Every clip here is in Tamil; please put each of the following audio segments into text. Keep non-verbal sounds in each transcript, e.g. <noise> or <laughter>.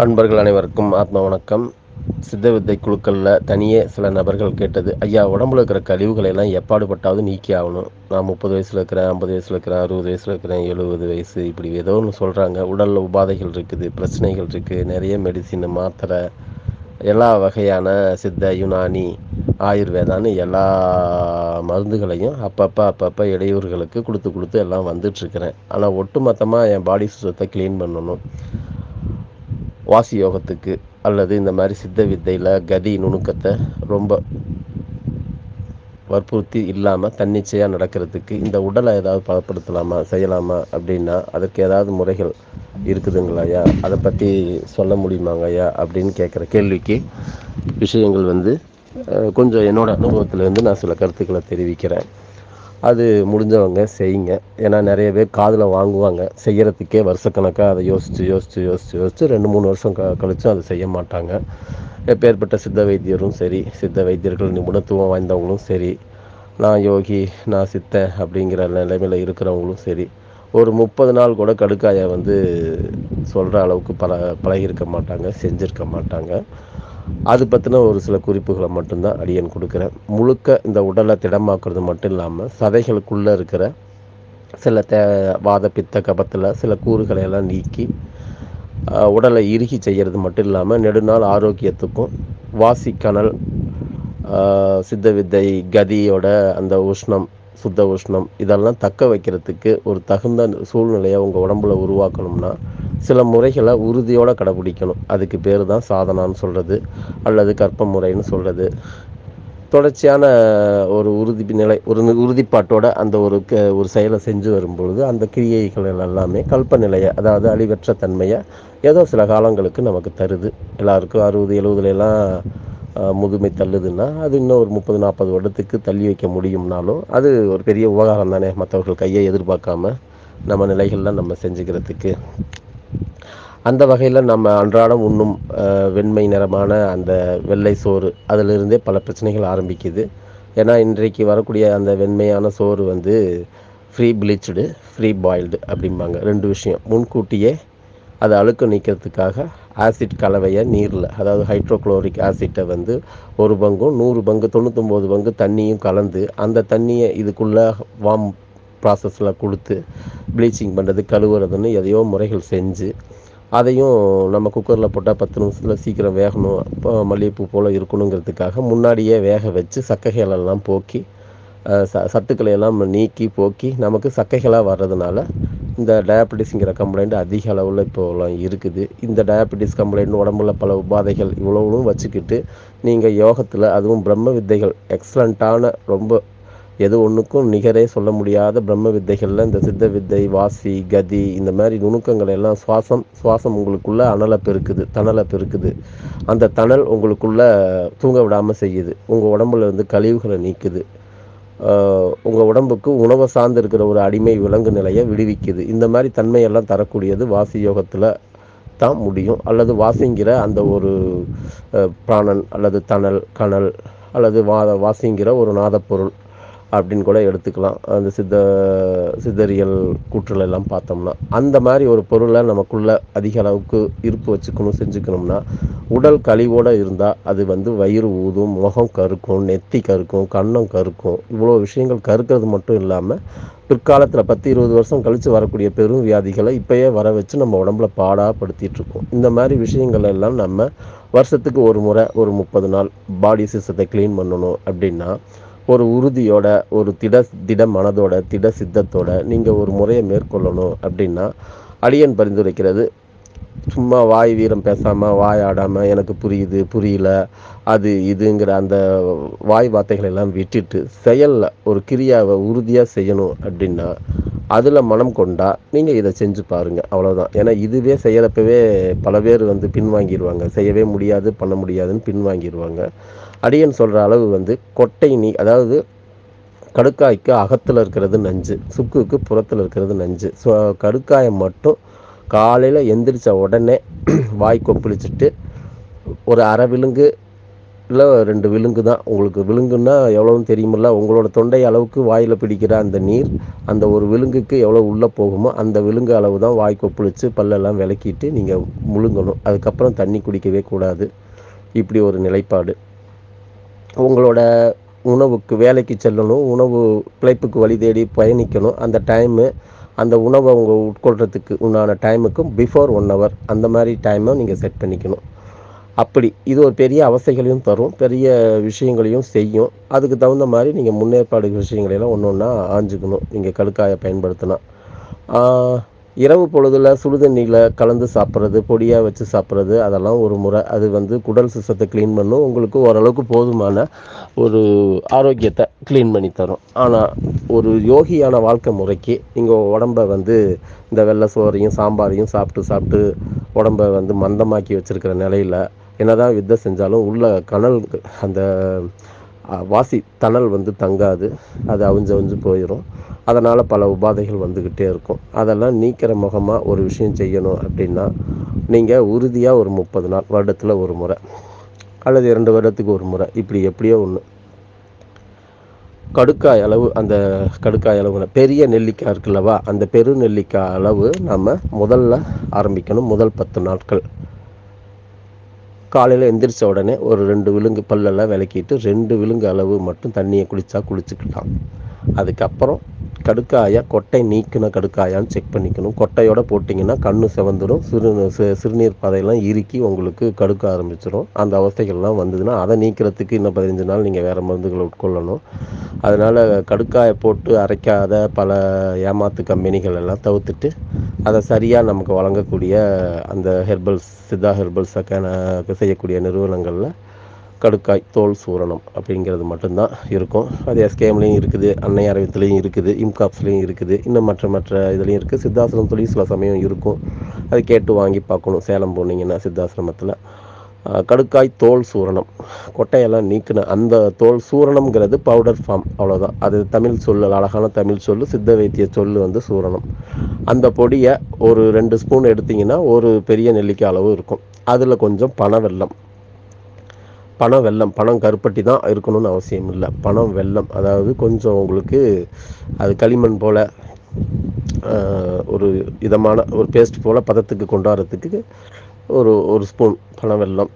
அன்பர்கள் அனைவருக்கும் ஆத்ம வணக்கம். சித்த வித்தை குழுக்களில் தனியே சில நபர்கள் கேட்டது ஐயா உடம்புல இருக்கிற கழிவுகளை எல்லாம் எப்பாடுபட்டாவது நீக்கி ஆகணும். நான் முப்பது வயசில் இருக்கிறேன் ஐம்பது வயசில் இருக்கிறேன் அறுபது வயசில் இருக்கிறேன் எழுபது வயசு இப்படி ஏதோ ஒன்று சொல்கிறாங்க உடலில் உபாதைகள் இருக்குது பிரச்சனைகள் இருக்குது நிறைய மெடிசின் மாத்திரை எல்லா வகையான சித்த யுனானி ஆயுர்வேதான்னு எல்லா மருந்துகளையும் அப்பப்போ அப்பப்போ இடையூறுகளுக்கு கொடுத்து கொடுத்து எல்லாம் வந்துட்டுருக்கிறேன் ஆனால் ஒட்டுமொத்தமாக என் பாடி சுத்தத்தை க்ளீன் பண்ணணும். வாசி யோகத்துக்கு அல்லது இந்த மாதிரி சித்த வித்தையில் கதி நுணுக்கத்தை ரொம்ப வற்புறுத்தி இல்லாமல் தன்னிச்சையாக நடக்கிறதுக்கு இந்த உடலை ஏதாவது பலப்படுத்தலாமா செய்யலாமா அப்படின்னா அதற்கு ஏதாவது முறைகள் இருக்குதுங்களாயா அதை பற்றி சொல்ல முடியுமாங்க ஐயா அப்படின்னு கேட்குற கேள்விக்கு விஷயங்கள் வந்து கொஞ்சம் என்னோடய அனுபவத்திலேருந்து நான் சில கருத்துக்களை தெரிவிக்கிறேன். அது முடிஞ்சவங்க செய்யுங்க. ஏன்னா நிறைய பேர் காதில் வாங்குவாங்க. செய்கிறதுக்கே வருஷக்கணக்காக அதை யோசித்து யோசித்து யோசித்து யோசித்து ரெண்டு மூணு வருஷம் க கழிச்சும் அதை செய்ய மாட்டாங்க. எப்பேற்பட்ட சித்த வைத்தியரும் சரி சித்த வைத்தியர்கள் நிபுணத்துவம் வாய்ந்தவங்களும் சரி நான் யோகி நான் சித்த அப்படிங்கிற நிலைமையில் இருக்கிறவங்களும் சரி ஒரு முப்பது நாள் கூட கடுக்காயை வந்து சொல்கிற அளவுக்கு பல பழகியிருக்க மாட்டாங்க செஞ்சுருக்க மாட்டாங்க. அது பற்றின ஒரு சில குறிப்புகளை மட்டும்தான் அடியன் கொடுக்குறேன். முழுக்க இந்த உடலை திடமாக்குறது மட்டும் இல்லாமல் சதைகளுக்குள்ளே இருக்கிற சில தே வாத பித்த கபத்தில் சில கூறுகளை எல்லாம் நீக்கி உடலை இறுகி செய்கிறது மட்டும் இல்லாமல் நெடுநாள் ஆரோக்கியத்துக்கும் வாசிக்கணல் சித்த வித்தை கதியோட அந்த உஷ்ணம் சுத்த உஷ்ணம் இதெல்லாம் தக்க வைக்கிறதுக்கு ஒரு தகுந்த சூழ்நிலையை உங்கள் உடம்புல உருவாக்கணும்னா சில முறைகளை உறுதியோடு கடைபிடிக்கணும். அதுக்கு பேர் தான் சாதனான்னு சொல்கிறது அல்லது கற்ப முறைன்னு சொல்கிறது தொடர்ச்சியான ஒரு உறுதி நிலை ஒரு உறுதிப்பாட்டோட அந்த ஒரு க ஒரு செயலை செஞ்சு வரும்பொழுது அந்த கிரியைகள் எல்லாமே கல்ப நிலையை அதாவது அழிவற்ற தன்மையை ஏதோ சில காலங்களுக்கு நமக்கு தருது. எல்லாருக்கும் அறுபது எழுபதுலாம் முதுமை தள்ளுதுன்னா அது இன்னும் ஒரு முப்பது நாற்பது வருடத்துக்கு தள்ளி வைக்க முடியும்னாலும் அது ஒரு பெரிய உபகாரம் தானே மற்றவர்கள் கையை எதிர்பார்க்காம நம்ம நிலைகள்லாம் நம்ம செஞ்சுக்கிறதுக்கு. அந்த வகையில் நம்ம அன்றாடம் உண்ணும் வெண்மை நிறமான அந்த வெள்ளை சோறு அதிலிருந்தே பல பிரச்சனைகள் ஆரம்பிக்குது. ஏன்னா இன்றைக்கு வரக்கூடிய அந்த வெண்மையான சோறு வந்து ஃப்ரீ ப்ளீச்சுடு ஃப்ரீ பாயில்டு அப்படிம்பாங்க. ரெண்டு விஷயம். முன்கூட்டியே அதை அழுக்க நீக்கிறதுக்காக ஆசிட் கலவையை நீரில் அதாவது ஹைட்ரோக்ளோரிக் ஆசிட்டை வந்து ஒரு பங்கும் நூறு பங்கு தொண்ணூத்தொம்போது பங்கு தண்ணியும் கலந்து அந்த தண்ணியை இதுக்குள்ளே வாம் ப்ராசஸில் கொடுத்து ப்ளீச்சிங் பண்ணுறது கழுவுறதுன்னு எதையோ முறைகள் செஞ்சு அதையும் நம்ம குக்கரில் போட்டால் பத்து நிமிஷத்தில் சீக்கிரம் வேகணும் இப்போ மல்லிகைப்பூ போல் இருக்கணுங்கிறதுக்காக முன்னாடியே வேக வச்சு சக்கைகளெல்லாம் போக்கி ச சத்துக்களை எல்லாம் நீக்கி போக்கி நமக்கு சக்கைகளாக வர்றதுனால இந்த டயபெட்டிஸுங்கிற கம்ப்ளைண்ட் அதிக அளவில் இப்போலாம் இருக்குது. இந்த டயபெட்டிஸ் கம்ப்ளைண்ட் உடம்புல பல உபாதைகள் இவ்வளவும் வச்சுக்கிட்டு நீங்கள் யோகத்தில் அதுவும் பிரம்ம வித்தைகள் எக்ஸலண்ட்டான ரொம்ப எது ஒன்றுக்கும் நிகரே சொல்ல முடியாத பிரம்ம வித்தைகளில் இந்த சித்த வித்தை வாசி கதி இந்த மாதிரி நுணுக்கங்கள் எல்லாம் சுவாசம் சுவாசம் உங்களுக்குள்ள அனலை பெருக்குது தணலை பெருக்குது. அந்த தணல் உங்களுக்குள்ள தூங்க விடாமல் செய்யுது. உங்கள் உடம்புல இருந்து கழிவுகளை நீக்குது. உங்கள் உடம்புக்கு உணவை சார்ந்து இருக்கிற ஒரு அடிமை விலங்கு நிலையை விடுவிக்குது. இந்த மாதிரி தன்மையெல்லாம் தரக்கூடியது வாசி யோகத்தில் தான் முடியும். அல்லது வாசிங்கிற அந்த ஒரு பிராணன் அல்லது தணல் கணல் அல்லது வா வாசிங்கிற ஒரு நாதப்பொருள் அப்படின்னு கூட எடுத்துக்கலாம். அந்த சித்த சித்தரியல் கூற்றுல எல்லாம் பார்த்தோம்னா. அந்த மாதிரி ஒரு பொருளை நமக்குள்ள அதிக அளவுக்கு இருப்பு வச்சுக்கணும் செஞ்சுக்கணும்னா உடல் கழிவோடு இருந்தால் அது வந்து வயிறு ஊதும் முகம் கருக்கும் நெத்தி கருக்கும் கண்ணம் கருக்கும். இவ்வளோ விஷயங்கள் கருக்கிறது மட்டும் இல்லாமல் பிற்காலத்தில் பத்து இருபது வருஷம் கழித்து வரக்கூடிய பெரும் வியாதிகளை இப்போயே வர வச்சு நம்ம உடம்புல பாடாப்படுத்திட்டு இருக்கோம். இந்த மாதிரி விஷயங்கள் எல்லாம் நம்ம வருஷத்துக்கு ஒரு முறை ஒரு முப்பது நாள் பாடி சிஸ்டத்தை க்ளீன் பண்ணணும் அப்படின்னா ஒரு உறுதியோட ஒரு திட திட மனதோட திட சித்தத்தோட நீங்கள் ஒரு முறையை மேற்கொள்ளணும் அப்படின்னா அடியன் பரிந்துரைக்கிறது. சும்மா வாய் வீரம் பேசாமல் வாய் ஆடாமல் எனக்கு புரியுது புரியல அது இதுங்கிற அந்த வாய் வார்த்தைகள் எல்லாம் விட்டுட்டு செயலில் ஒரு கிரியாவை உறுதியாக செய்யணும் அப்படின்னா அதில் மனம் கொண்டா நீங்கள் இதை செஞ்சு பாருங்கள் அவ்வளோதான் ஏன்னா இதுவே செய்கிறப்பவே பல பேர் வந்து பின்வாங்கிடுவாங்க செய்யவே முடியாது பண்ண முடியாதுன்னு பின்வாங்கிடுவாங்க அடியன் சொல்கிற அளவு வந்து கொட்டை நீ அதாவது கடுக்காய்க்கு அகத்தில் இருக்கிறது நஞ்சு சுக்குக்கு புறத்தில் இருக்கிறது நஞ்சு. ஸோ கடுக்காயை மட்டும் காலையில் எந்திரிச்ச உடனே <clears throat> வாய் கொப்பளிச்சுட்டு ஒரு அரை விழுங்கு இல்லை ரெண்டு விலுங்கு தான். உங்களுக்கு விலுங்குன்னா எவ்வளோன்னு தெரியுமில்ல. உங்களோட தொண்டை அளவுக்கு வாயில் பிடிக்கிற அந்த நீர் அந்த ஒரு விலுங்குக்கு எவ்வளோ உள்ளே போகுமோ அந்த விலுங்கு அளவு தான் வாய் கொப்பளிச்சு பல்லெல்லாம் விளக்கிட்டு நீங்கள் முழுங்கணும். அதுக்கப்புறம் தண்ணி குடிக்கவே கூடாது. இப்படி ஒரு நிலைப்பாடு. உங்களோட உணவுக்கு வேலைக்கு செல்லணும் உணவு பிழைப்புக்கு வழி தேடி பயணிக்கணும். அந்த டைமு அந்த உணவை அவங்க உட்கொள்கிறதுக்கு உண்டான டைமுக்கும் பிஃபோர் ஒன் ஹவர் அந்த மாதிரி டைமை நீங்கள் செட் பண்ணிக்கணும். அப்படி இது ஒரு பெரிய அவசைகளையும் தரும் பெரிய விஷயங்களையும் செய்யும். அதுக்கு தகுந்த மாதிரி நீங்கள் முன்னேற்பாடு விஷயங்களையெல்லாம் ஒன்று ஒன்றா ஆஞ்சுக்கணும். நீங்கள் கடுக்காயை பயன்படுத்தினா இரவு பொழுதில் சுடுதண்ணியில் கலந்து சாப்பிட்றது பொடியாக வச்சு சாப்பிட்றது அதெல்லாம் ஒரு முறை. அது வந்து குடல் சிஸ்டத்தை க்ளீன் பண்ணும். உங்களுக்கு ஓரளவுக்கு போதுமான ஒரு ஆரோக்கியத்தை க்ளீன் பண்ணி தரும். ஆனால் ஒரு யோகியான வாழ்க்கை முறைக்கு நீங்கள் உடம்பை வந்து இந்த வெள்ளை சோறையும் சாம்பாரையும் சாப்பிட்டு சாப்பிட்டு உடம்பை வந்து மந்தமாக்கி வச்சுருக்கிற நிலையில் என்னதான் வித்தை செஞ்சாலும் உள்ள கனல் அந்த வாசி தணல் வந்து தங்காது. அது அவிஞ்சு அவிஞ்சு போயிடும் அதனால் பல உபாதைகள் வந்துக்கிட்டே இருக்கும். அதெல்லாம் நீக்கிற முகமாக ஒரு விஷயம் செய்யணும் அப்படின்னா நீங்கள் உறுதியாக ஒரு முப்பது நாள் வருடத்தில் ஒரு முறை அல்லது இரண்டு வருடத்துக்கு ஒரு முறை இப்படி எப்படியோ ஒன்று கடுக்காய் அளவு அந்த கடுக்காய் அளவு பெரிய நெல்லிக்காய் இருக்குல்லவா அந்த பெரு நெல்லிக்காய் அளவு நம்ம முதல்ல ஆரம்பிக்கணும் முதல் பத்து நாட்கள். காலையில் எந்திரிச்ச உடனே ஒரு ரெண்டு விழுங்கு பல்லெல்லாம் விளக்கிட்டு ரெண்டு விலுங்கு அளவு மட்டும் தண்ணியை குளித்தா குளிச்சுக்கலாம். அதுக்கப்புறம் கடுக்காயை கொட்டை நீக்கின கடுக்காயான்னு செக் பண்ணிக்கணும். கொட்டையோட போட்டிங்கன்னா கண்ணு செவந்துடும் சிறு சிறுநீர் பாதையெல்லாம் இறுக்கி உங்களுக்கு கடுக்க ஆரம்பிச்சிடும் அந்த அவஸ்தைகள்லாம் வந்ததுன்னா அதை நீக்கிறதுக்கு இன்னும் பதினஞ்சு நாள் நீங்கள் வேறு மருந்துகளை உட்கொள்ளணும். அதனால் கடுக்காயை போட்டு அரைக்காத பல ஏமாத்து கம்பெனிகள் எல்லாம் தவிர்த்துட்டு அதை சரியாக நமக்கு வழங்கக்கூடிய அந்த ஹெர்பல்ஸ் சித்தா ஹெர்பல்ஸை செய்யக்கூடிய நிறுவனங்களில் கடுக்காய் தோல் சூரணம் அப்படிங்கிறது மட்டும்தான் இருக்கும். அது எஸ்கேம்லேயும் இருக்குது அன்னை அரவித்துலேயும் இருக்குது இம்காப்ஸ்லேயும் இருக்குது. இன்னும் மற்ற மற்ற இதுலேயும் இருக்குது சித்தாசிரமம் தொழில் சில சமயம் இருக்கும். அது கேட்டு வாங்கி பார்க்கணும். சேலம் போனீங்கன்னா சித்தாசிரமத்தில். கடுக்காய் தோல் சூரணம். கொட்டையெல்லாம் நீக்கின அந்த தோல் சூரணம்ங்கிறது பவுடர் ஃபார்ம் அவ்வளோதான் அது தமிழ் சொல் அழகான தமிழ் சொல் சித்த வைத்திய சொல் வந்து சூரணம். அந்த பொடியை ஒரு ரெண்டு ஸ்பூன் எடுத்திங்கன்னா ஒரு பெரிய நெல்லிக்காய் அளவு இருக்கும். அதில் கொஞ்சம் பனை வெல்லம் பணம் வெள்ளம் பணம் கருப்பட்டி தான் இருக்கணும்னு அவசியம் இல்லை. பணம் வெள்ளம் அதாவது கொஞ்சம் உங்களுக்கு அது களிமண் போல் ஒரு இதமான ஒரு பேஸ்ட் போல் பதத்துக்கு கொண்டாடுறதுக்கு ஒரு ஒரு ஸ்பூன் பணம் வெள்ளம்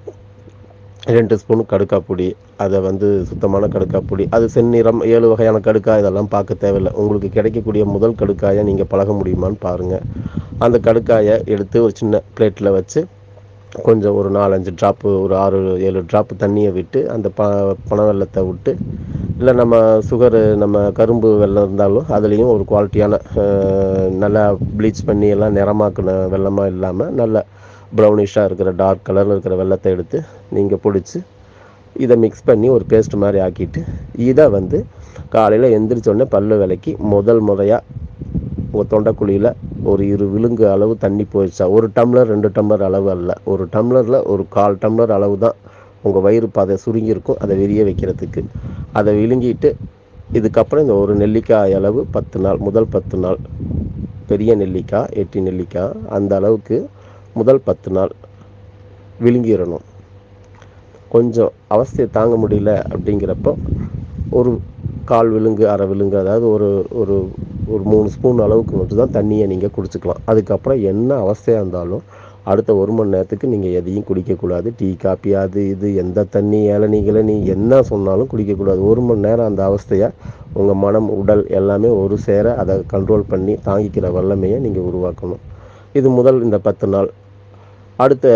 ரெண்டு ஸ்பூன் கடுக்கா பொடி அதை வந்து சுத்தமான கடுக்கா பொடி அது செந்நிறம் ஏழு வகையான கடுக்காய் இதெல்லாம் பார்க்க தேவையில்லை. உங்களுக்கு கிடைக்கக்கூடிய முதல் கடுக்காயை நீங்கள் பழக முடியுமான்னு பாருங்கள் அந்த கடுக்காயை எடுத்து ஒரு சின்ன பிளேட்டில் வச்சு கொஞ்சம் ஒரு நாலஞ்சு ட்ராப்பு ஒரு ஆறு ஏழு ட்ராப்பு தண்ணியை விட்டு அந்த ப பனை வெள்ளத்தை விட்டு இல்லை நம்ம சுகரு நம்ம கரும்பு வெள்ளம் இருந்தாலும் அதுலேயும் ஒரு குவாலிட்டியான நல்லா ப்ளீச் பண்ணி எல்லாம் நிறமாக்குன வெள்ளமாக இல்லாமல் நல்ல ப்ரௌனிஷாக இருக்கிற டார்க் கலரில் இருக்கிற வெள்ளத்தை எடுத்து நீங்கள் பிடிச்சி இதை மிக்ஸ் பண்ணி ஒரு பேஸ்ட் மாதிரி ஆக்கிட்டு இதை வந்து காலையில் எந்திரிச்சோடனே பல்லு விலைக்கு முதல் முறையாக தொண்டைக்குழியில் ஒரு இரு விழுங்கு அளவு தண்ணி போயிடுச்சா? ஒரு டம்ளர் ரெண்டு டம்ளர் அளவு அல்ல. ஒரு டம்ளரில் ஒரு கால் டம்ளர் அளவு தான் உங்கள் வயிறு பாதை சுருங்கியிருக்கும் அதை வெளியே வைக்கிறதுக்கு. அதை விழுங்கிட்டு இதுக்கப்புறம் இந்த ஒரு நெல்லிக்காய் அளவு பத்து நாள் முதல் பத்து நாள் பெரிய நெல்லிக்காய் எட்டி நெல்லிக்காய் அந்த அளவுக்கு முதல் பத்து நாள் விழுங்கிடணும். கொஞ்சம் அவஸ்தையை தாங்க முடியல அப்படிங்கிறப்போ ஒரு கால் விழுங்கு அரை விழுங்கு அதாவது ஒரு ஒரு ஒரு மூணு ஸ்பூன் அளவுக்கு மட்டும் தான் தண்ணியை நீங்கள் குடிச்சிக்கலாம். அதுக்கப்புறம் என்ன அவஸ்தையாக இருந்தாலும் அடுத்த ஒரு மணி நேரத்துக்கு நீங்கள் எதையும் குடிக்கக்கூடாது. டீ காப்பி அது இது எந்த தண்ணி இளநீ நீ என்ன சொன்னாலும் குடிக்கக்கூடாது. ஒரு மணி நேரம் அந்த அவஸ்தையை உங்கள் மனம் உடல் எல்லாமே ஒரு சேர அதை கண்ட்ரோல் பண்ணி தாங்கிக்கிற வல்லமையை நீங்கள் உருவாக்கணும். இது முதல் இந்த பத்து நாள். அடுத்த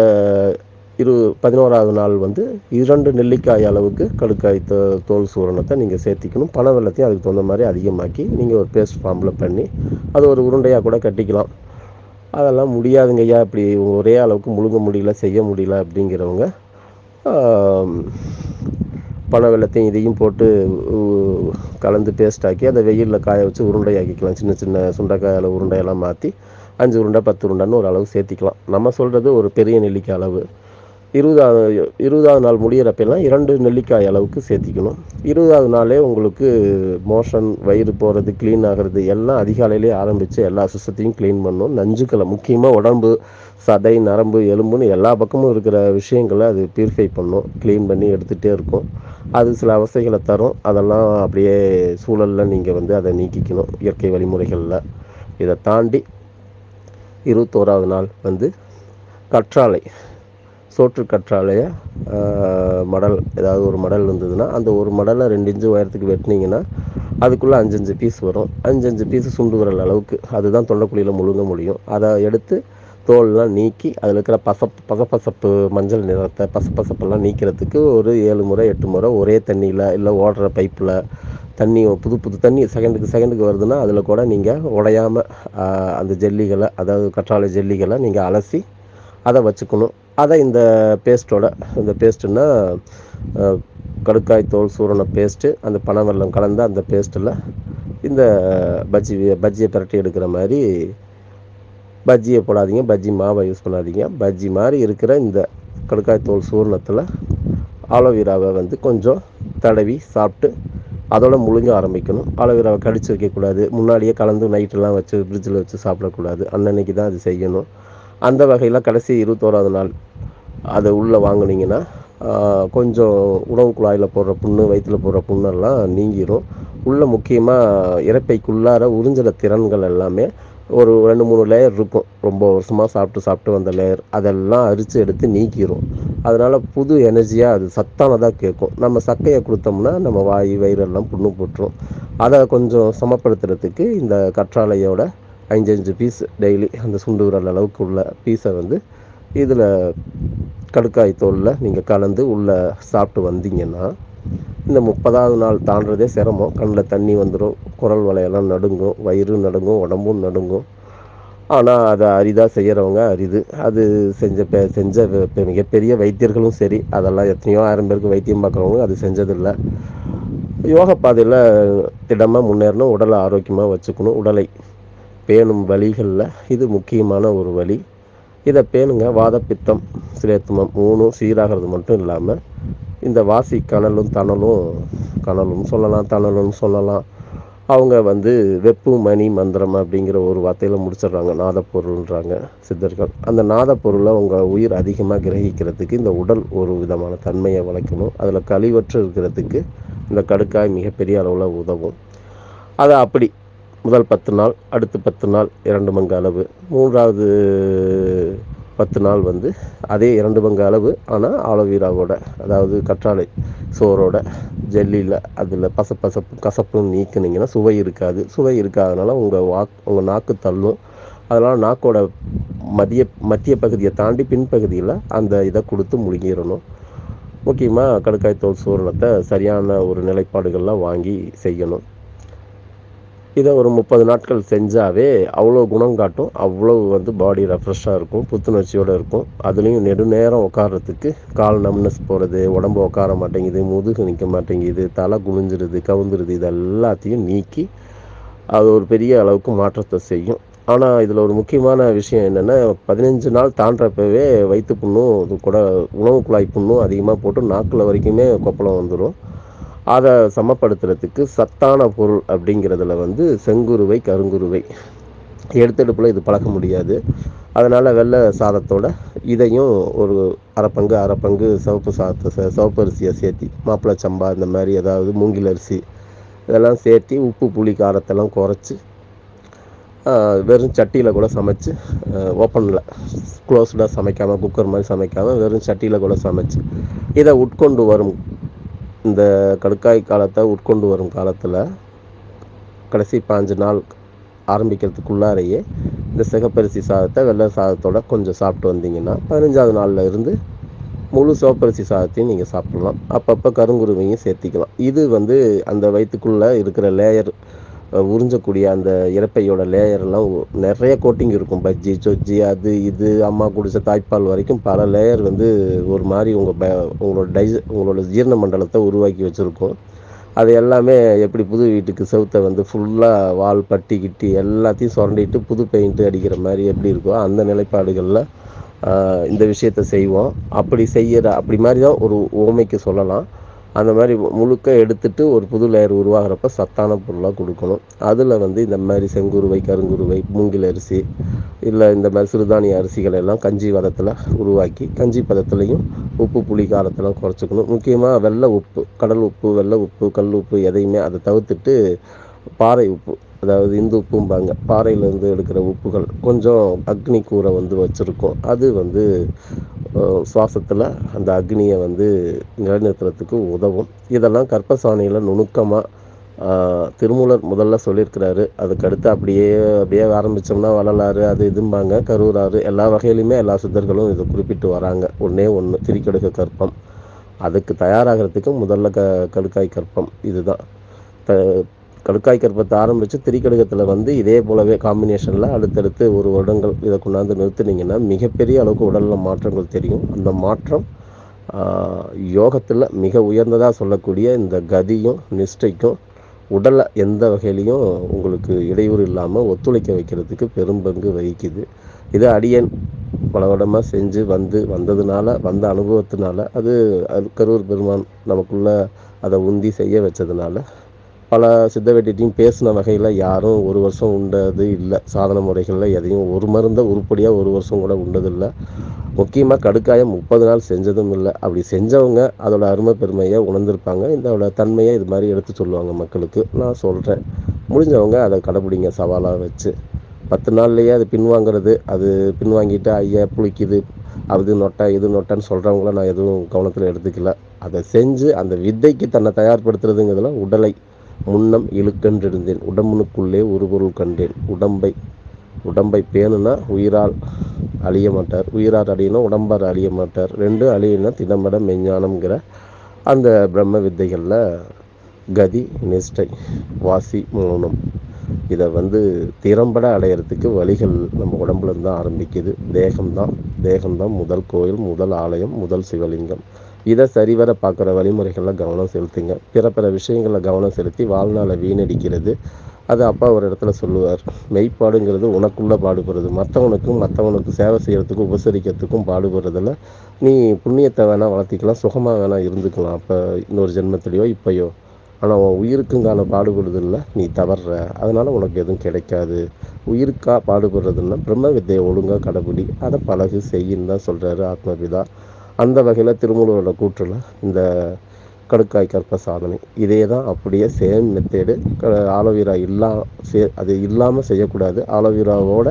இரு பதினோராவது நாள் வந்து இரண்டு நெல்லிக்காய் அளவுக்கு கடுக்காய் தோ தோல் சூரணத்தை நீங்கள் சேர்த்திக்கணும். பனை வெள்ளத்தையும் அதுக்கு தகுந்த மாதிரி அதிகமாக்கி நீங்கள் ஒரு பேஸ்ட் ஃபார்மில் பண்ணி அது ஒரு உருண்டையாக கூட கட்டிக்கலாம். அதெல்லாம் முடியாதுங்க ஐயா. இப்படி ஒரே அளவுக்கு முழுங்க முடியல செய்ய முடியல அப்படிங்கிறவங்க பனை வெள்ளத்தையும் இதையும் போட்டு கலந்து பேஸ்டாக்கி அதை வெயிலில் காய வச்சு உருண்டையாக்கிக்கலாம். சின்ன சின்ன சுண்டைக்காயில் உருண்டையெல்லாம் மாற்றி அஞ்சு உருண்டை பத்து உருண்டைன்னு ஒரு அளவு சேர்த்திக்கலாம். நம்ம சொல்கிறது ஒரு பெரிய நெல்லிக்காய் அளவு. இருபதாவது இருபதாவது நாள் முடியிறப்பெல்லாம் இரண்டு நெல்லிக்காய் அளவுக்கு சேர்த்திக்கணும். இருபதாவது நாளே உங்களுக்கு மோஷன் வயிறு போகிறது க்ளீன் ஆகிறது எல்லாம் அதிகாலையிலே ஆரம்பித்து எல்லா சுசத்தையும் க்ளீன் பண்ணணும். நஞ்சுக்களை முக்கியமாக உடம்பு சதை நரம்பு எலும்புன்னு எல்லா பக்கமும் இருக்கிற விஷயங்களை அது பியூரிஃபை பண்ணும். க்ளீன் பண்ணி எடுத்துகிட்டே இருக்கும். அது சில அவசைகளை தரும். அதெல்லாம் அப்படியே சூழலில் நீங்கள் வந்து அதை நீக்கிக்கணும் இயற்கை வழிமுறைகளில். இதை தாண்டி இருபத்தோராவது நாள் வந்து கற்றாழை. சோற்று கற்றாழையை மடல் ஏதாவது ஒரு மடல் இருந்ததுன்னா அந்த ஒரு மடலை ரெண்டு இன்ச்சு உயரத்துக்கு வெட்டினீங்கன்னா அதுக்குள்ளே அஞ்சஞ்சு பீஸ் வரும். அஞ்சஞ்சு பீஸ் சுண்டு விரல் அளவுக்கு அதுதான் தொண்டைக்குழியில் முழுங்க முடியும். அதை எடுத்து தோல்லாம் நீக்கி அதில் இருக்கிற பசப்பு பசப்பசப்பு மஞ்சள் நிறத்தை பசப்பசப்பெல்லாம் நீக்கிறதுக்கு ஒரு ஏழு முறை எட்டு முறை ஒரே தண்ணியில் இல்லை ஓடுற பைப்பில் தண்ணி புது புது தண்ணி செகண்டுக்கு செகண்டுக்கு வருதுன்னா அதில் கூட நீங்கள் உடையாமல் அந்த ஜெல்லிகளை அதாவது கற்றாழை ஜெல்லிகளை நீங்கள் அலசி அதை வச்சுக்கணும். அதை இந்த பேஸ்ட்டோட இந்த பேஸ்ட்டுன்னா கடுக்காய் தோல் சூரண பேஸ்ட்டு அந்த பனை வெல்லம் கலந்த அந்த பேஸ்ட்டில் இந்த பஜ்ஜி பஜ்ஜியை பிரட்டி எடுக்கிற மாதிரி பஜ்ஜியை போடாதீங்க பஜ்ஜி மாவை யூஸ் பண்ணாதீங்க. பஜ்ஜி மாதிரி இருக்கிற இந்த கடுக்காய் தோல் சூரணத்தில் ஆலோவேராவை வந்து கொஞ்சம் தடவி சாப்பிட்டு அதோட முழுங்க ஆரம்பிக்கணும். ஆலோவேராவை கடிச்சு வைக்கக்கூடாது. முன்னாடியே கலந்து நைட்டெல்லாம் வச்சு ஃப்ரிட்ஜில் வச்சு சாப்பிடக்கூடாது. அன்னன்னைக்கு தான் அது செய்யணும். அந்த வகையில் கடைசி இருபத்தோராவது நாள் அதை உள்ளே வாங்கினீங்கன்னா கொஞ்சம் உணவு குழாயில் போடுற புண்ணு வயிற்றில் போடுற புண்ணெல்லாம் நீங்கிரும். உள்ள முக்கியமாக இறப்பைக்குள்ளார உறிஞ்சிற திறன்கள் எல்லாமே ஒரு ரெண்டு மூணு லேயர் இருக்கும். ரொம்ப வருஷமாக சாப்பிட்டு சாப்பிட்டு வந்த லேயர் அதெல்லாம் அரித்து எடுத்து நீக்கிடும் அதனால் புது எனர்ஜியாக அது சத்தானதாக கேட்கும். நம்ம சக்கையை கொடுத்தோம்னா நம்ம வாய் வயிறெல்லாம் புண்ணு போட்டுரும். அதை கொஞ்சம் சமப்படுத்துறதுக்கு இந்த கற்றாழையோட அஞ்சு அஞ்சு பீஸ் டெய்லி அந்த சுண்டு விரல் அளவுக்கு உள்ள பீஸை வந்து இதில் கடுக்காய் தோலில் நீங்கள் கலந்து உள்ளே சாப்பிட்டு வந்தீங்கன்னா இந்த முப்பதாவது நாள் தாண்டதே சிரமம். கண்ணில் தண்ணி வந்துடும் குரல் வலையெல்லாம் நடுங்கும் வயிறு நடுங்கும் உடம்பும் நடுங்கும். ஆனால் அதை அரிதாக செய்கிறவங்க அரிது. அது செஞ்ச பெ செஞ்ச மிகப்பெரிய வைத்தியர்களும் சரி அதெல்லாம் எத்தனையோ ஆயிரம் பேருக்கு வைத்தியம் பார்க்குறவங்க அது செஞ்சதில்லை. யோக பாதையில் திடமாக முன்னேறணும் உடலை ஆரோக்கியமாக வச்சுக்கணும் உடலை பேணும் வழிகளில் இது முக்கியமான ஒரு வழி. இதை பேணுங்க வாதப்பித்தம் சிலேத்துமம் மூணும் சீராகிறது மட்டும் இல்லாமல் இந்த வாசி கனலும் தணலும் கனலும் சொல்லலாம் தணலும் சொல்லலாம். அவங்க வந்து வெப்பு மணி மந்திரம் அப்படிங்கிற ஒரு வார்த்தையில் முடிச்சிடுறாங்க. நாதப்பொருள்ன்றாங்க சித்தர்கள். அந்த நாதப்பொருளை உங்கள் உயிர் அதிகமாக கிரகிக்கிறதுக்கு இந்த உடல் ஒரு விதமான தன்மையை வளர்க்கணும். அதில் கழிவற்று இருக்கிறதுக்கு இந்த கடுக்காய் மிகப்பெரிய அளவில் உதவும். அதை அப்படி முதல் பத்து நாள் அடுத்து பத்து நாள் இரண்டு மங்க அளவு. மூன்றாவது பத்து நாள் வந்து அதே இரண்டு பங்கு அளவு ஆனால் ஆலோவீராவோட அதாவது கற்றாழை சோறோட ஜெல்லியில் அதில் பசப்பசப்பு கசப்பும் நீக்கினீங்கன்னா சுவை இருக்காது. சுவை இருக்காதனால உங்கள் வாக் உங்கள் நாக்கு தள்ளும். அதனால் நாக்கோட மதிய மத்திய பகுதியை தாண்டி பின்பகுதியில் அந்த இதை கொடுத்து முழுங்கிடணும். முக்கியமாக கடுக்காய் தோல் சூரணத்தை சரியான ஒரு நிலைப்பாடுகள்லாம் வாங்கி செய்யணும். இதை ஒரு முப்பது நாட்கள் செஞ்சாவே அவ்வளோ குணம் காட்டும். அவ்வளோ வந்து பாடி ரெஃப்ரெஷ்ஷாக இருக்கும் புத்துணர்ச்சியோடு இருக்கும். அதுலேயும் நெடுநேரம் உட்காரத்துக்கு கால் நம்னஸ் போகிறது உடம்பு உட்கார மாட்டேங்குது முதுகு நிற்க மாட்டேங்குது தலை குனிஞ்சிருது கவுந்துருது இது எல்லாத்தையும் நீக்கி அது ஒரு பெரிய அளவுக்கு மாற்றத்தை செய்யும். ஆனால் இதில் ஒரு முக்கியமான விஷயம் என்னென்னா பதினஞ்சு நாள் தாண்டப்பவே வயிற்று புண்ணும் இது கூட உணவு குழாய் புண்ணும் அதிகமாக போட்டு நாக்கில் வரைக்குமே கொப்பளம் வந்துடும் அதை சமப்படுத்துறதுக்கு சத்தான பொருள் அப்படிங்கிறதுல வந்து செங்குருவை கருங்குருவை எடுத்தெடுப்பில் இது பழக்க முடியாது. அதனால் வெள்ளை சாதத்தோட இதையும் ஒரு அரை பங்கு அரை பங்கு சிவப்பு சாதத்தை சிவப்பு அரிசியை சேர்த்தி மாப்பிள்ளை சம்பா இந்த மாதிரி ஏதாவது மூங்கில் அரிசி இதெல்லாம் சேர்த்தி உப்பு புளி காரத்தெல்லாம் குறைச்சி வெறும் சட்டியில் கூட சமைச்சு ஓப்பனில் க்ளோஸ்டாக சமைக்காமல் குக்கர் மாதிரி சமைக்காமல் வெறும் சட்டியில் கூட சமைச்சு இதை உட்கொண்டு வரும் இந்த கடுக்காய் காலத்தை உட்கொண்டு வரும் காலத்தில் கடைசி பாஞ்சு நாள் ஆரம்பிக்கிறதுக்குள்ளாரையே இந்த சிகப்பரிசி சாதத்தை வெள்ளை சாதத்தோட கொஞ்சம் சாப்பிட்டு வந்தீங்கன்னா பதினஞ்சாவது நாளில் இருந்து முழு சிவப்பரிசி சாதத்தையும் நீங்கள் சாப்பிட்லாம். அப்பப்போ கருங்குருவையும் சேர்த்திக்கலாம். இது வந்து அந்த வயிற்றுக்குள்ளே இருக்கிற லேயர் உறிஞ்சக்கூடிய அந்த இறப்பையோட லேயர்லாம் நிறைய கோட்டிங் இருக்கும். பஜ்ஜி சொஜ்ஜி அது இது அம்மா குடித்த தாய்ப்பால் வரைக்கும் பல லேயர் வந்து ஒரு மாதிரி உங்கள் ப உங்களோட டைஜ உங்களோட ஜீரண மண்டலத்தை உருவாக்கி வச்சுருக்கும். அது எல்லாமே எப்படி புது வீட்டுக்கு செவுத்தை வந்து ஃபுல்லாக வால் பட்டி கிட்டி எல்லாத்தையும் சுரண்டிட்டு புது பெயிண்ட்டு அடிக்கிற மாதிரி எப்படி இருக்கோ அந்த நிலைப்பாடுகளில் இந்த விஷயத்த செய்வோம். அப்படி செய்கிற அப்படி மாதிரி தான் ஒரு ஓமைக்கு சொல்லலாம். அந்த மாதிரி முழுக்க எடுத்துட்டு ஒரு புது லேயர் உருவாகிறப்ப சத்தான பொருளாக கொடுக்கணும். அதில் வந்து இந்த மாதிரி செங்குருவை கருங்குருவை மூங்கில் அரிசி இல்லை இந்த மாதிரி சிறுதானிய அரிசிகள் எல்லாம் கஞ்சி வதத்தில் உருவாக்கி கஞ்சி பதத்துலேயும் உப்பு புளி காரத்தெல்லாம் குறைச்சிக்கணும். முக்கியமாக வெள்ளை உப்பு கடல் உப்பு வெள்ளை உப்பு கல் உப்பு எதையுமே அதை தவிர்த்துட்டு பாறை உப்பு. அதாவது இந்து உப்பும்பாங்க பாறையிலேருந்து எடுக்கிற உப்புகள். கொஞ்சம் அக்னி கூரை வந்து வச்சுருக்கோம். அது வந்து சுவாசத்தில் அந்த அக்னியை வந்து நிலைநிறுத்துறதுக்கு உதவும். இதெல்லாம் கற்பசாணியில் நுணுக்கமாக திருமூலர் முதல்ல சொல்லியிருக்கிறாரு. அதுக்கடுத்து அப்படியே அப்படியே ஆரம்பித்தோம்னா வள்ளலாறு அது இதும்பாங்க. கரூராறு எல்லா வகையிலுமே எல்லா சித்தர்களும் இதை குறிப்பிட்டு வராங்க. ஒன்றே ஒன்று திரிக்கடுக கற்பம் அதுக்கு தயாராகிறதுக்கு முதல்ல க கடுக்காய் கற்பம் இதுதான். த கடுக்காய் கற்பத்தை ஆரம்பித்து திரிக்கடுகத்தில் வந்து இதே போலவே காம்பினேஷனில் அடுத்தடுத்து ஒரு வருடங்கள் இதை கொண்டாந்து நிறுத்துனீங்கன்னா மிகப்பெரிய அளவுக்கு உடலில் மாற்றங்கள் தெரியும். அந்த மாற்றம் யோகத்தில் மிக உயர்ந்ததாக சொல்லக்கூடிய இந்த கதியும் நிஷ்டைக்கும் உடலை எந்த வகையிலையும் உங்களுக்கு இடையூறு இல்லாமல் ஒத்துழைக்க வைக்கிறதுக்கு பெரும்பங்கு வகிக்குது. இதை அடியன் பல வருடமாக செஞ்சு வந்து வந்ததுனால வந்த அனுபவத்தினால அது அது கரூர் பெருமான் நமக்குள்ளே அதை உந்தி செய்ய வச்சதுனால பல சித்த வெட்டிட்டையும் பேசின வகையில் யாரும் ஒரு வருஷம் உண்டது இல்லை. சாதன முறைகளில் எதையும் ஒரு மருந்தை உருப்படியாக ஒரு வருஷம் கூட உண்டதில்லை. முக்கியமாக கடுக்காயம் முப்பது நாள் செஞ்சதும் இல்லை. அப்படி செஞ்சவங்க அதோட அருமை பெருமையை உணர்ந்திருப்பாங்க. இதோட தன்மையை இது மாதிரி எடுத்து சொல்லுவாங்க மக்களுக்கு. நான் சொல்கிறேன் முடிஞ்சவங்க அதை கடைப்பிடிங்க. சவாலாக வச்சு. பத்து நாள்லேயே அது பின்வாங்கிறது. அது பின்வாங்கிட்டு ஐயா புளிக்குது. அது நொட்டை இது நொட்டைன்னு சொல்கிறவங்கள நான் எதுவும் கவனத்தில் எடுத்துக்கல. அதை செஞ்சு அந்த வித்தைக்கு தன்னை தயார்படுத்துறதுங்கிறதுல உடலை. முன்னம் இழுக்கென்றிருந்தேன். உடம்புனுக்குள்ளே ஒரு பொருள் கண்டேன். உடம்பை உடம்பை பேணுனா உயிரால் அழிய மாட்டார். உயிரார் அழியினா உடம்பார் அழிய மாட்டார். ரெண்டு அழியினா திடம்பட மெஞ்ஞானம்ங்கிற அந்த பிரம்ம வித்தைகளில் கதி நிஷ்டை வாசி மௌனம் இதை வந்து திறம்பட அடையிறதுக்கு வழிகள் நம்ம உடம்புல தான் ஆரம்பிக்குது. தேகம்தான் தேகம்தான் முதல் கோயில் முதல் ஆலயம் முதல் சிவலிங்கம். இதை சரிவர பார்க்குற வழிமுறைகளில் கவனம் செலுத்துங்க. பிற பிற விஷயங்களில் கவனம் செலுத்தி வாழ்நாளை வீணடிக்கிறது. அது அப்பா ஒரு இடத்துல சொல்லுவார். மெய்ப்பாடுங்கிறது உனக்குள்ளே பாடுபடுறது மற்றவனுக்கும் மற்றவனுக்கு சேவை செய்கிறதுக்கும் உபசரிக்கிறதுக்கும் பாடுபடுறதில் நீ புண்ணியத்தை வேணால் வளர்த்திக்கலாம் சுகமாக வேணால் இருந்துக்கலாம். அப்போ இன்னொரு ஜென்மத்திலையோ இப்போயோ. ஆனால் உன் உயிருக்குங்கான பாடுபடுறதில்ல நீ தவறுற. அதனால் உனக்கு எதுவும் கிடைக்காது. உயிருக்காக பாடுபடுறதுன்னா பிரம்ம வித்தையை ஒழுங்காக கடைபிடி. அதை பழகு செய்யின்னு தான் சொல்கிறாரு ஆத்மபிதா. அந்த வகையில் திருமூலரோட கூற்றில் இந்த கடுக்காய் கற்ப சாதனை இதே தான் அப்படியே சேம் மெத்தேடு ஆலோவீரா இல்லா சே அது இல்லாமல் செய்யக்கூடாது. ஆலோவீராவோட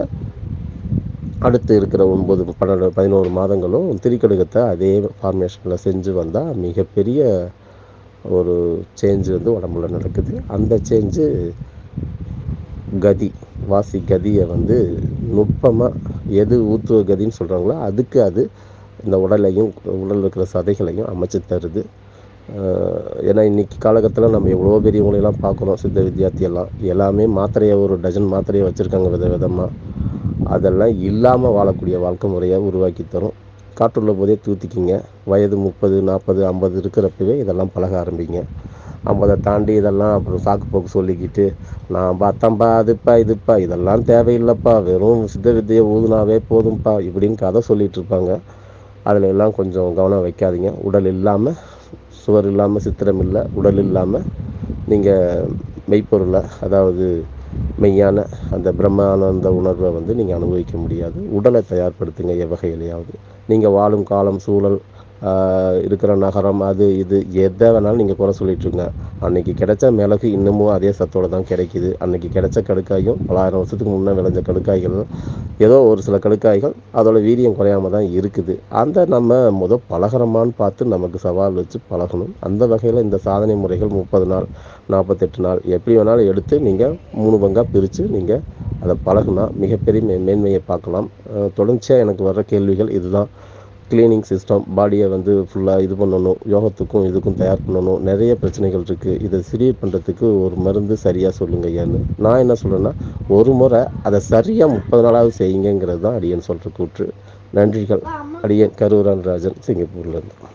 அடுத்து இருக்கிற ஒன்பது பன்னெண்டு பதினோரு மாதங்களும் திரிக்கடுகத்தை அதே ஃபார்மேஷனில் செஞ்சு வந்தால் மிகப்பெரிய ஒரு சேஞ்சு வந்து உடம்புல நடக்குது. அந்த சேஞ்சு கதி வாசி கதியை வந்து நுட்பமாக எது ஊத்துவ கதின்னு சொல்கிறாங்களோ அதுக்கு அது இந்த உடலையும் உடலில் இருக்கிற சதைகளையும் அமைச்சு தருது. ஏன்னா இன்றைக்கி காலகட்டத்தில் நம்ம எவ்வளோ பெரியவங்களையெல்லாம் பார்க்குறோம் சித்த வித்தியார்த்தியெல்லாம். எல்லாமே மாத்திரையை ஒரு டஜன் மாத்திரையை வச்சுருக்காங்க வித விதமாக அதெல்லாம் இல்லாமல் வாழக்கூடிய வாழ்க்கை முறையை உருவாக்கி தரும். காற்றுள்ள போதே தூத்திக்கிங்க. வயது முப்பது நாற்பது ஐம்பது இருக்கிறப்பவே இதெல்லாம் பழக ஆரம்பிங்க. ஐம்பதை தாண்டி இதெல்லாம் அப்புறம் சாக்கு போக்கு சொல்லிக்கிட்டு நான் பார்த்தேன்ப்பா அதுப்பா இதுப்பா இதெல்லாம் தேவையில்லைப்பா. வெறும் சித்த வித்தையை ஊதுனாவே போதும்ப்பா இப்படின்னு கதை சொல்லிகிட்டு இருப்பாங்க. அதில் எல்லாம் கொஞ்சம் கவனம் வைக்காதீங்க. உடல் இல்லாமல் சுவர் இல்லாமல் சித்திரம் இல்லை உடல் இல்லாமல் நீங்கள் மெய்ப்பொருளை அதாவது மெய்யான அந்த பிரம்மானந்த உணர்வை வந்து நீங்கள் அனுபவிக்க முடியாது. உடலை தயார்படுத்துங்க எவ்வகையிலையாவது. நீங்கள் வாழும் காலம் சூழல் இருக்கிற நகரம் அது இது எதை வேணாலும் நீங்கள் குறை சொல்லிட்டுருங்க. அன்றைக்கி கிடைச்ச மிளகு இன்னமும் அதே சத்தோடு தான் கிடைக்கிது. அன்றைக்கி கிடைச்ச கடுக்காயும் பலாயிரம் வருஷத்துக்கு முன்னே விளைஞ்ச கடுக்காய்கள் ஏதோ ஒரு சில கடுக்காய்கள் அதோட வீரியம் குறையாம தான் இருக்குது. அந்த நம்ம முத பழகிறமான்னு பார்த்து நமக்கு சவால் வச்சு பழகணும். அந்த வகையில் இந்த சாதனை முறைகள் முப்பது நாள் நாற்பத்தெட்டு நாள் எப்படி வேணாலும் எடுத்து நீங்கள் மூணு பங்காக பிரித்து நீங்கள் அதை பழகுனா மிகப்பெரிய மே மேன்மையை பார்க்கலாம். தொடர்ச்சியாக எனக்கு வர்ற கேள்விகள் இதுதான். க்ளீனிங் சிஸ்டம் பாடியை வந்து ஃபுல்லாக இது பண்ணணும் யோகத்துக்கும் இதுக்கும் தயார் பண்ணணும் நிறைய பிரச்சனைகள் இருக்குது இதை சரி பண்ணுறதுக்கு ஒரு மருந்து சரியாக சொல்லுங்க ஐயான்னு. நான் என்ன சொல்கிறேன்னா ஒரு முறை அதை சரியாக முப்பது நாளாவது செய்யுங்கிறது தான் அடியன் சொல்கிற கூற்று. நன்றிகள். அடியன் கரூரான் ராஜன் சிங்கப்பூர்லேருந்து